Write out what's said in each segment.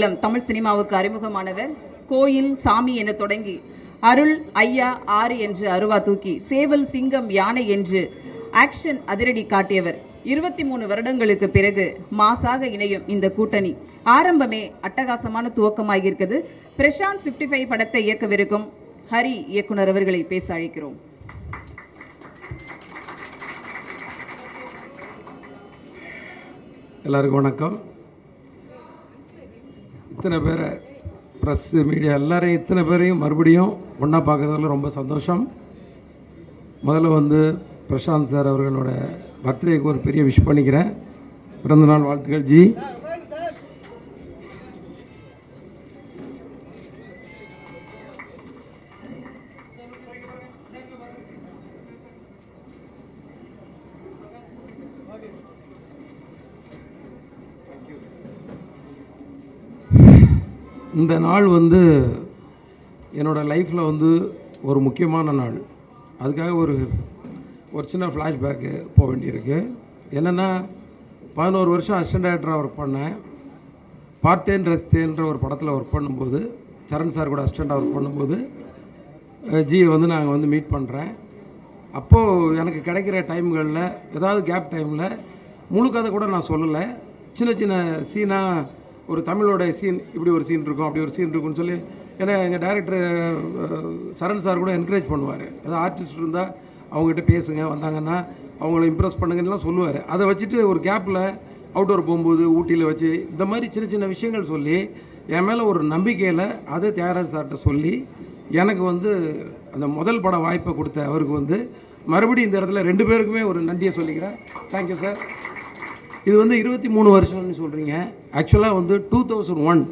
மூலம் தமிழ் சினிமாவுக்கு அறிமுகமானவர். கோயில் சாமி என தொடங்கி அருள் ஐயா ஆறு என்று அருவா தூக்கி சேவல் சிங்கம் யானை என்று ஆக்ஷன் அதிரடி காட்டியவர். இருபத்தி மூணு வருடங்களுக்கு பிறகு மாசாக இணையும் இந்த கூட்டணி. ஆரம்பமே அட்டகாசமான துவக்கமாகியிருக்கிறது. பிரசாந்த் 55 ஃபைவ் படத்தை இயக்கவிருக்கும் ஹரி இயக்குனர் அவர்களை பேச அழைக்கிறோம் எல்லாருக்கும் வணக்கம். இத்தனை பேரை ப்ரெஸ்ஸு மீடியா எல்லாரையும் இத்தனை பேரையும் மறுபடியும் ஒன்றா பார்க்குறதுல ரொம்ப சந்தோஷம். முதல்ல வந்து பிரசாந்த் சார் அவர்களோட பர்த்டேக்கு ஒரு பெரிய விஷ் பண்ணிக்கிறேன். பிறந்தநாள் வாழ்த்துக்கள் ஜி. இந்த நாள் வந்து என்னோடய லைஃப்பில் வந்து ஒரு முக்கியமான நாள். அதுக்காக ஒரு ஒரு சின்ன ஃப்ளாஷ்பேக்கு போக வேண்டியிருக்கு. என்னென்னா பதினோரு வருஷம் அசிஸ்டன்ட் டேரக்டராக ஒர்க் பண்ணேன். பார்த்தேன் ரஸ்தேன்ற ஒரு படத்தில் ஒர்க் பண்ணும்போது சரண் சார் கூட அசிஸ்டண்ட்டாக ஒர்க் பண்ணும்போது ஜியை வந்து நாங்கள் வந்து மீட் பண்ணுறேன் அப்போது எனக்கு கிடைக்கிற டைம்களில் ஏதாவது கேப் டைமில் முழு கதை கூட நான் சொல்லலை. சின்ன சின்ன சீனாக ஒரு தமிழோட சீன் இப்படி ஒரு சீன் இருக்கும் அப்படி ஒரு சீன் இருக்கும்னு சொல்லி ஏன்னா எங்கள் டேரக்டர் சரண் சார் கூட என்கரேஜ் பண்ணுவார். ஏதாவது ஆர்டிஸ்ட் இருந்தால் அவங்ககிட்ட பேசுங்க வந்தாங்கன்னா அவங்கள இம்ப்ரெஸ் பண்ணுங்கலாம் சொல்லுவார். அதை வச்சுட்டு ஒரு கேப்பில் அவுட்டோர் போகும்போது ஊட்டியில் வச்சு இந்த மாதிரி சின்ன சின்ன விஷயங்கள் சொல்லி என் மேலே ஒரு நம்பிக்கையில் அதை தியாகராஜ் சார்கிட்ட சொல்லி எனக்கு வந்து அந்த முதல் பட வாய்ப்பை கொடுத்த அவருக்கு வந்து மறுபடியும் இந்த இடத்துல ரெண்டு பேருக்குமே ஒரு நன்றியை சொல்லிக்கிறேன். தேங்க்யூ சார் இது வந்து இருபத்தி மூணு வருஷம்னு சொல்கிறீங்க ஆக்சுவலாக வந்து டூ தௌசண்ட் ஒன்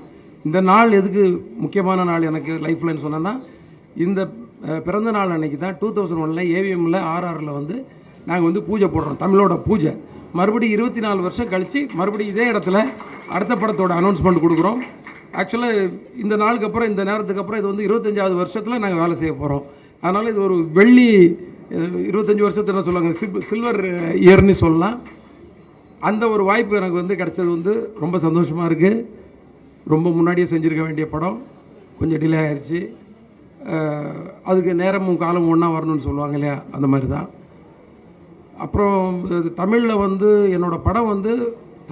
இந்த நாள் எதுக்கு முக்கியமான நாள் எனக்கு லைஃப்லன்னு சொன்னேன்னா இந்த பிறந்த நாள் அன்னைக்கு தான் டூ தௌசண்ட் ஒனில் ஏவிஎம்மில் ஆர்ஆரில் வந்து நாங்கள் வந்து பூஜை போடுறோம் தமிழோட பூஜை. மறுபடியும் இருபத்தி நாலு வருஷம் கழித்து மறுபடியும் இதே இடத்துல அடுத்த படத்தோட அனௌன்ஸ்மெண்ட் கொடுக்குறோம். ஆக்சுவலாக இந்த நாளுக்கு அப்புறம் இந்த நேரத்துக்கு அப்புறம் இது வந்து இருபத்தஞ்சாவது வருஷத்தில் நாங்கள் வேலை செய்ய போகிறோம் அதனால் இது ஒரு வெள்ளி இருபத்தஞ்சி வருஷத்தில் சொல்லுவாங்க சில்வர் இயர்னு சொல்லலாம். அந்த ஒரு வாய்ப்பு எனக்கு வந்து கிடைச்சது வந்து ரொம்ப சந்தோஷமாக இருக்குது ரொம்ப முன்னாடியே செஞ்சுருக்க வேண்டிய படம் கொஞ்சம் டிலே ஆயிடுச்சு அதுக்கு நேரமும் காலமும் ஒன்றா வரணும்னு சொல்லுவாங்க இல்லையா? அந்த மாதிரி தான் அப்புறம் தமிழில் வந்து என்னோடய படம் வந்து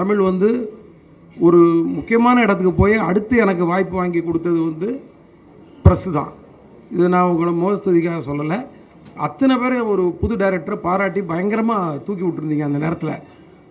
தமிழ் வந்து ஒரு முக்கியமான இடத்துக்கு போய் அடுத்து எனக்கு வாய்ப்பு வாங்கி கொடுத்தது வந்து ப்ரெஸ்ஸு தான். இது நான் உங்களை மோகஸ்துதிக்காக சொல்லலை. அத்தனை பேர் ஒரு புது டைரக்டரை பாராட்டி பயங்கரமாக தூக்கி விட்டுருந்தீங்க அந்த நேரத்தில்.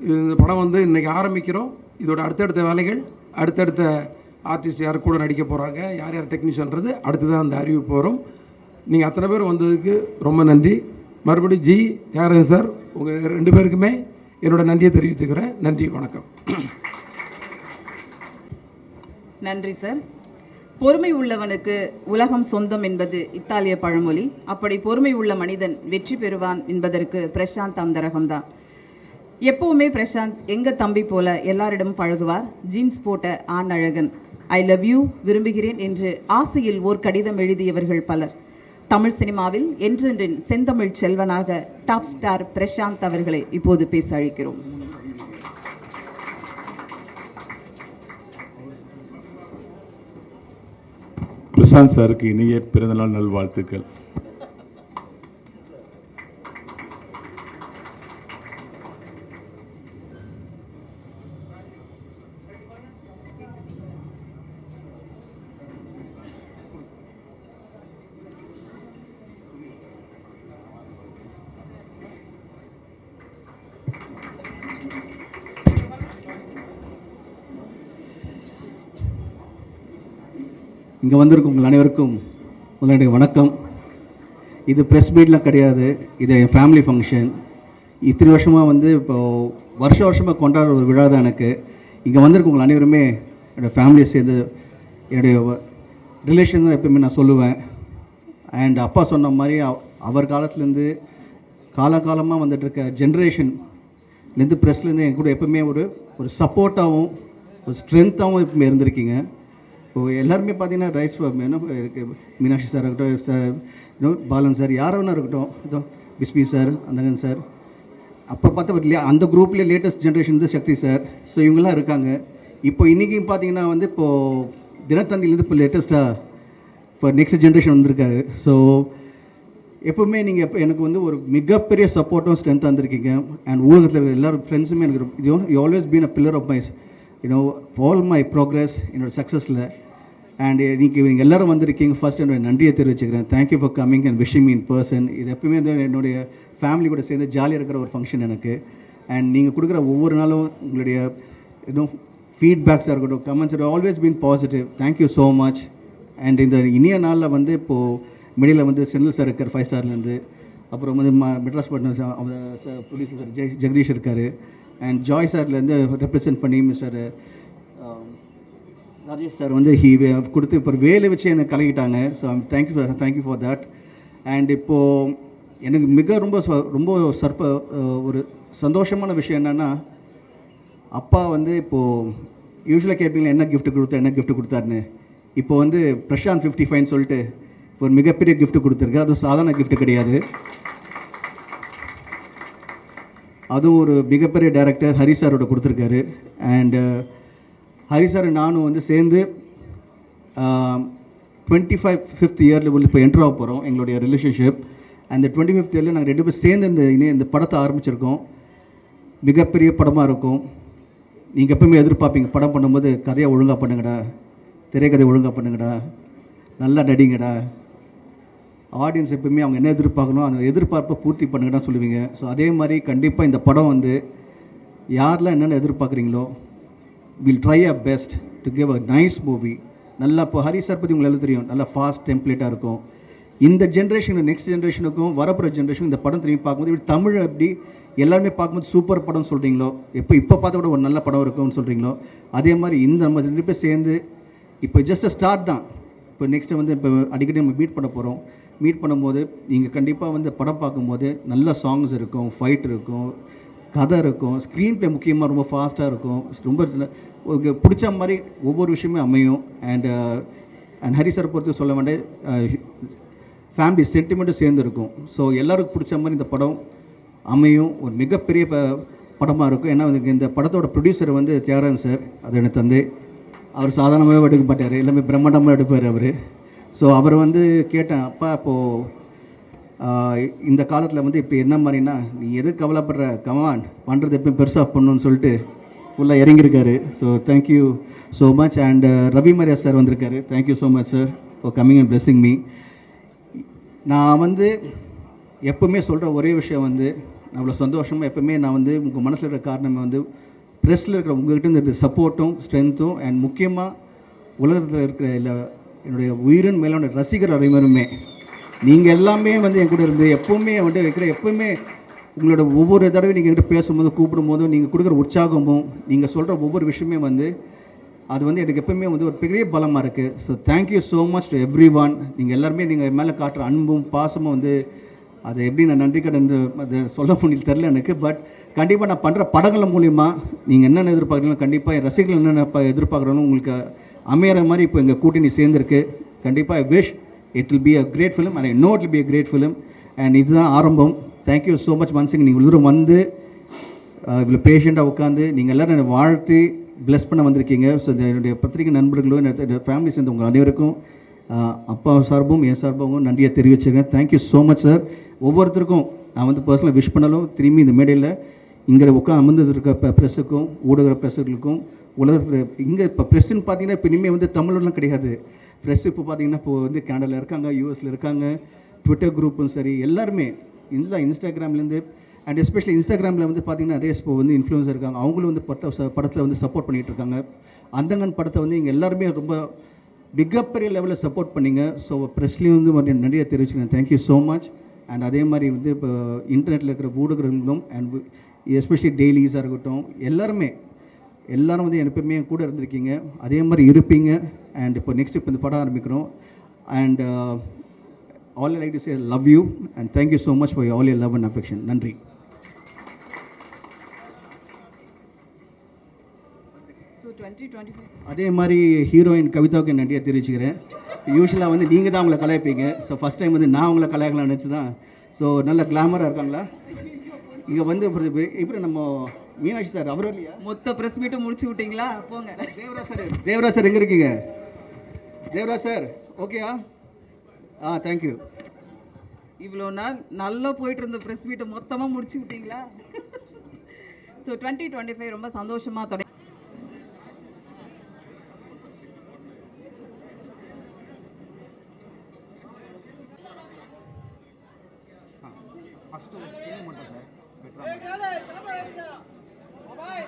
இந்த படம் வந்து இன்றைக்கி ஆரம்பிக்கிறோம். இதோட அடுத்தடுத்த வேலைகள் அடுத்தடுத்த ஆர்டிஸ்ட் யார் கூட நடிக்க போகிறாங்க யார் யார் டெக்னீஷியன்றது அடுத்து தான் அந்த அறிவிப்பு வரும் நீங்கள் அத்தனை பேர் வந்ததுக்கு ரொம்ப நன்றி. மறுபடியும் ஜி தியாகராஜன் சார் உங்கள் ரெண்டு பேருக்குமே என்னோடய நன்றியை தெரிவித்துக்கிறேன். நன்றி வணக்கம். நன்றி சார். பொறுமை உள்ளவனுக்கு உலகம் சொந்தம் என்பது இத்தாலிய பழமொழி. அப்படி பொறுமை உள்ள மனிதன் வெற்றி பெறுவான் என்பதற்கு பிரசாந்த் அந்தரகம்தான் எப்பவுமே பிரசாந்த் எங்கள் தம்பி போல எல்லாரிடமும் பழகுவார். ஜீன்ஸ் போட்ட ஆண் அழகன் ஐ லவ் யூ விரும்புகிறேன் என்று ஆசையில் ஓர் கடிதம் எழுதியவர்கள் பலர். தமிழ் சினிமாவில் என்றென்றின் செந்தமிழ் செல்வனாக டாப் ஸ்டார் பிரசாந்த் அவர்களை இப்போது பேச அழைக்கிறோம். பிரசாந்த் சாருக்கு இனிய பிறந்தநாள் நல்வாழ்த்துக்கள். இங்கே வந்திருக்கும் உங்கள் அனைவருக்கும் உங்களுடைய வணக்கம். இது ப்ரெஸ் மீட்லாம் கிடையாது. இது என் ஃபேமிலி ஃபங்க்ஷன் இத்தனை வருஷமாக வந்து இப்போது வருஷ வருஷமாக கொண்டாடுற ஒரு விழா தான் எனக்கு. இங்கே வந்திருக்க உங்கள் அனைவருமே என்னோடய ஃபேமிலியை சேர்ந்து என்னுடைய ரிலேஷன் தான் எப்பவுமே நான் சொல்லுவேன். அண்ட் அப்பா சொன்ன மாதிரி அவர் காலத்துலேருந்து காலகாலமாக வந்துட்டு இருக்க ஜென்ரேஷன்லேருந்து ப்ரெஸ்லேருந்து என் கூட எப்பவுமே ஒரு ஒரு சப்போர்ட்டாகவும் ஒரு ஸ்ட்ரென்த்தாகவும் எப்பவுமே இருந்திருக்கீங்க. இப்போ எல்லாருமே பார்த்தீங்கன்னா ரைட்ஸ் என்ன இருக்கு மீனாட்சி சார் இருக்கட்டும் சார் இன்னும் பாலன் சார் யாரோ ஒன்றா இருக்கட்டும் இதோ பிஸ்பி சார் அந்தகன் சார் அப்போ பார்த்தா இல்லையா அந்த குரூப்லேயே லேட்டஸ்ட் ஜென்ரேஷன் வந்து சக்தி சார் ஸோ இவங்கெல்லாம் இருக்காங்க. இப்போ இன்றைக்கும் பார்த்தீங்கன்னா வந்து இப்போது தினத்தந்திலேருந்து இப்போ லேட்டஸ்ட்டாக இப்போ நெக்ஸ்ட் ஜென்ரேஷன் வந்திருக்காரு. ஸோ எப்பவுமே நீங்கள் எப்போ எனக்கு வந்து ஒரு மிகப்பெரிய சப்போர்ட்டும் ஸ்ட்ரென்த் வந்திருக்கீங்க அண்ட் ஊடகத்தில் இருக்கிற எல்லாரும் ஃப்ரெண்ட்ஸுமே எனக்கு இது you always been a pillar of my you know all my progress என்னோட சக்ஸஸில் அண்ட் இன்றைக்கி நீங்கள் எல்லோரும் வந்திருக்கீங்க. ஃபர்ஸ்ட் என்னோட நன்றியை தெரிவிச்சுக்கிறேன். Thank you for coming and wishing me in person இது எப்பவுமே வந்து என்னுடைய ஃபேமிலி கூட சேர்ந்து ஜாலியாக இருக்கிற ஒரு ஃபங்க்ஷன் எனக்கு. அண்ட் நீங்கள் கொடுக்குற ஒவ்வொரு நாளும் உங்களுடைய இன்னும் ஃபீட்பேக்ஸாக இருக்கட்டும் comments always been positive thank you so much and இந்த இனிய நாளில் வந்து இப்போது மிடில் வந்து செந்தில் சார் இருக்கார் ஃபைவ் ஸ்டார்லேருந்து அப்புறம் வந்து ம மெட்ராஸ் பட்னம் ப்ரொடியூசர் சார் ஜெய் ஜெகதீஷ் இருக்கார். அண்ட் ஜாய் சார்லேருந்து ரெப்ரசன்ட் பண்ணி மிஸ்டர் um, ராஜேஷ் சார் வந்து ஹீ கொடுத்து இப்போ வேலை வச்சு எனக்கு கலக்கிட்டாங்க. So thank you thank you for that and இப்போது எனக்கு மிக ரொம்ப ச- ரொம்ப சர்ப ஒரு சந்தோஷமான விஷயம் என்னென்னா அப்பா வந்து இப்போது யூஸ்வலாக கேட்பீங்களா என்ன கிஃப்ட் கொடுத்தா என்ன கிஃப்ட் கொடுத்தாருன்னு? இப்போ வந்து பிரஷாந்த் ஃபிஃப்டி ஃபைன் சொல்லிட்டு ஒரு மிகப்பெரிய கிஃப்ட் கொடுத்துருக்கு. அதுவும் சாதாரண கிஃப்ட் கிடையாது. அதுவும் ஒரு மிகப்பெரிய டைரக்டர் ஹரி சாரோட கொடுத்துருக்காரு. அண்டு uh, ஹரி சார் நானும் வந்து சேர்ந்து டுவெண்ட்டி ஃபைவ் ஃபிஃப்த் இயரில் உள்ள இப்போ என்ட்ரு ஆக போகிறோம் எங்களுடைய ரிலேஷன்ஷிப் அந்த டுவெண்ட்டி ஃபிஃப்த் இயரில் நாங்கள் ரெண்டு பேரும் சேர்ந்து இந்த இனி இந்த படத்தை ஆரம்பிச்சிருக்கோம். மிகப்பெரிய படமாக இருக்கும். நீங்கள் எப்பவுமே எதிர்பார்ப்பீங்க படம் பண்ணும்போது கதையை ஒழுங்காக பண்ணுங்கடா திரைக்கதை ஒழுங்காக பண்ணுங்கடா நல்லா நடிங்கடா ஆடியன்ஸ் எப்பவுமே அவங்க என்ன எதிர்பார்க்கணும் அந்த எதிர்பார்ப்பை பூர்த்தி பண்ணுங்கடா சொல்லுவீங்க. ஸோ அதே மாதிரி கண்டிப்பாக இந்த படம் வந்து யாரெல்லாம் என்னென்ன எதிர்பார்க்குறீங்களோ will try a best to give a nice movie நல்லா இப்போ ஹரி சார் பற்றி உங்களுக்கு எல்லாம் தெரியும். நல்லா ஃபாஸ்ட் டெம்ப்ளேட்டாக இருக்கும். இந்த ஜென்ரேஷன் நெக்ஸ்ட் ஜென்ரேஷனுக்கும் வரப்போகிற ஜென்ரேஷன் இந்த படம் திரும்பி பார்க்கும்போது இப்படி தமிழ் எப்படி எல்லாருமே பார்க்கும்போது சூப்பர் படம் சொல்கிறீங்களோ எப்போ இப்போ பார்த்தா கூட ஒரு நல்ல படம் இருக்கும்னு சொல்கிறீங்களோ அதே மாதிரி இந்த நம்ம ரெண்டு பேர் சேர்ந்து இப்போ ஜஸ்ட் ஸ்டார்ட் தான். இப்போ நெக்ஸ்ட்டு வந்து இப்போ அடிக்கடி நம்ம மீட் பண்ண போகிறோம் மீட் பண்ணும்போது நீங்கள் கண்டிப்பாக வந்து படம் பார்க்கும்போது நல்ல சாங்ஸ் இருக்கும் ஃபைட் இருக்கும் கதை இருக்கும். ஸ்க்ரீன் ப்ளே முக்கியமாக ரொம்ப ஃபாஸ்ட்டாக இருக்கும். ரொம்ப உங்களுக்கு பிடிச்ச மாதிரி ஒவ்வொரு விஷயமே அமையும். And and uh, Hari sir பொறுத்து சொல்ல வேண்டிய uh, ஃபேமிலி சென்டிமெண்ட்டும் சேர்ந்துருக்கும் ஸோ எல்லாருக்கும் பிடிச்ச மாதிரி இந்த படம் அமையும். ஒரு மிகப்பெரிய ப படமாக இருக்கும். ஏன்னா இந்த படத்தோட ப்ரொடியூசர் வந்து தியாகராஜன் சார். அது எனக்கு தந்து. அவர் சாதாரணமாகவே எடுக்க மாட்டார். எல்லாமே பிரம்மாண்டமாக எடுப்பார் அவர். ஸோ அவர் வந்து கேட்டேன் அப்பா இப்போது இந்த காலத்தில் வந்து இப்போ என்ன மாதிரின்னா நீ எது கவலைப்படுற? கமான் பண்ணுறது எப்பயும் பெருசாக பண்ணணும்னு சொல்லிட்டு ஃபுல்லாக இறங்கியிருக்காரு. So thank you so much and Ravi Maria sir வந்திருக்காரு. Thank you so much sir for coming and blessing me நான் வந்து எப்பவுமே சொல்கிற ஒரே விஷயம் வந்து அவ்வளோ சந்தோஷமாக எப்பவுமே நான் வந்து உங்கள் மனசில் இருக்கிற காரணமே வந்து ப்ரெஸ்ஸில் இருக்கிற உங்கள்கிட்ட இருந்து சப்போர்ட்டும் ஸ்ட்ரென்த்தும் அண்ட் முக்கியமாக உலகத்தில் இருக்கிற இல்லை என்னுடைய உயிரின் மேலான ரசிகர் அனைவருமே நீங்கள் எல்லாமே வந்து என் கூட இருந்து எப்பவுமே வந்து வைக்கிற எப்பவுமே உங்களோட ஒவ்வொரு தடவை நீங்கள் என்கிட்ட பேசும்போது கூப்பிடும்போதும் நீங்கள் கொடுக்குற உற்சாகமும் நீங்கள் சொல்கிற ஒவ்வொரு விஷயமே வந்து அது வந்து எனக்கு எப்பவுமே வந்து ஒரு பெரிய பலமாக இருக்குது so thank you so much to everyone நீங்கள் எல்லாருமே நீங்கள் மேலே காட்டுற அன்பும் பாசமும் வந்து அதை எப்படி நான் நன்றி கடன் அதை சொல்ல முடியல தெரில எனக்கு. பட் கண்டிப்பாக நான் பண்ணுற படங்கள் மூலிமா நீங்கள் என்னென்ன எதிர்பார்க்குறீங்களோ கண்டிப்பாக என் ரசிகர்கள் என்னென்ன எதிர்பார்க்குறாங்களோ உங்களுக்கு அமையிற மாதிரி இப்போ எங்கள் கூட்டணி சேர்ந்துருக்கு. கண்டிப்பாக I wish it will be a great film and I know it will be a great film and இதுதான் ஆரம்பம். தேங்க்யூ ஸோ மச் மன்சிங் நீங்கள் இவ்வளோ தூரம் வந்து இவ்வளோ பேஷண்ட்டாக உட்காந்து நீங்கள் எல்லோரும் என்னை வாழ்த்து ப்ளஸ் பண்ண வந்திருக்கீங்க. ஸோ என்னுடைய பத்திரிகை நண்பர்களும் என்னுடைய ஃபேமிலி சேர்ந்த உங்கள் அனைவருக்கும் அப்பா சார்பும் என் சார்பாகவும் நன்றியை தெரிவிச்சிருக்கேன் thank you so much sir ஒவ்வொருத்தருக்கும் நான் வந்து பர்சனலாக விஷ் பண்ணாலும் திரும்பி இந்த மேடையில் இங்கே உட்காந்து அமர்ந்துருக்க ப்ரெஸ்ஸுக்கும் ஊடக ப்ரெஸ்ஸுகளுக்கும் உலகத்தில் இங்கே இப்போ ப்ரெஸ்ஸுன்னு பார்த்தீங்கன்னா இப்போ இனிமேல் வந்து தமிழ்லாம் கிடையாது. ப்ரெஸ் இப்போ பார்த்தீங்கன்னா இப்போ வந்து கனடாவில் இருக்காங்க யூஎஸில் இருக்காங்க ட்விட்டர் குரூப்பும் சரி எல்லாருமே இல்லை இன்ஸ்டாகிராம்லேருந்து அண்ட் எஸ்பெஷலி இன்ஸ்டாகிராமில் வந்து பார்த்தீங்கன்னா நிறைய இப்போ வந்து இன்ஃப்ளூயன்ஸ் இருக்காங்க. அவங்களும் வந்து படத்தை படத்தில் வந்து சப்போர்ட் பண்ணிகிட்டு இருக்காங்க. அந்தங்கன் படத்தை வந்து இங்கே எல்லாருமே ரொம்ப மிகப்பெரிய லெவலில் சப்போர்ட் பண்ணீங்க. ஸோ ப்ரெஸ்லேயும் வந்து மறுபடியும் நிறைய தெரிவிச்சுக்கிறேன். தேங்க்யூ ஸோ மச் அண்ட் அதே மாதிரி வந்து இப்போ இன்டர்நெட்டில் இருக்கிற ஊடகங்களும் அண்ட் எஸ்பெஷலி டெய்லிஸாக இருக்கட்டும் எல்லாருமே எல்லாரும் வந்து எப்பவுமே கூட இருந்திருக்கீங்க. அதே மாதிரி இருப்பீங்க. அண்ட் இப்போ நெக்ஸ்ட் இப்போ இந்த படம் ஆரம்பிக்கிறோம். And all like to say love you and thank you so much for all yer love and affection நன்றி. அதே மாதிரி ஹீரோயின் கவிதாவுக்கு நன்றியை தெரிவிச்சுக்கிறேன். யூஸ்வலாக வந்து நீங்கள் தான் அவங்கள கலாய்ப்பீங்க. ஸோ ஃபஸ்ட் டைம் வந்து நான் அவங்கள கலாய்க்கலாம்னு நினச்சி தான் ஸோ நல்ல கிளாமராக இருக்காங்களா? இங்கே வந்து இப்போ நம்ம மீனாட்சி சார் அவர் இல்லையா மொத்த ப்ரெஸ் மீட்டும் முடிச்சு விட்டீங்களா? போங்க. தேவராஜ் சார் தேவராஜ் சார் எங்கே இருக்கீங்க? தேவராஜ் சார் ஓகேயா ஆ? தேங்க்யூ இவ்வளோ நாள் நல்லா போயிட்டு இருந்த ப்ரெஸ் மீட்டை மொத்தமாக முடிச்சு விட்டீங்களா? ஸோ டுவெண்ட்டி டுவெண்ட்டி ஃபைவ் ரொம்ப சந்தோஷமாக தொடங்கி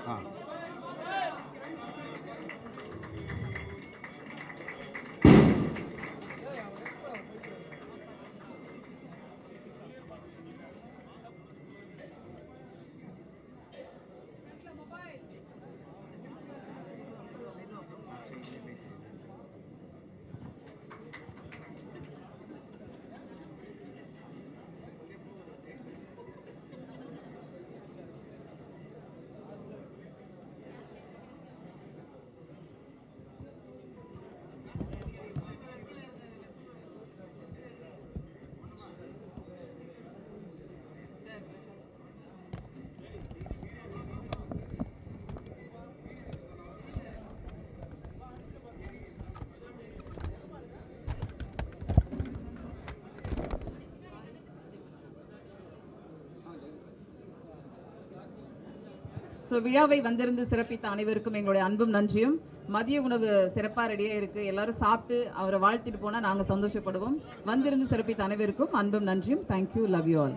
啊。ஸோ விழாவை வந்திருந்து சிறப்பித்த அனைவருக்கும் எங்களுடைய அன்பும் நன்றியும். மதிய உணவு சிறப்பாக ரெடியாக இருக்குது எல்லாரும் சாப்பிட்டு அவரை வாழ்த்திட்டு போனால் நாங்கள் சந்தோஷப்படுவோம். வந்திருந்து சிறப்பித்த அனைவருக்கும் அன்பும் நன்றியும். Thank you love you all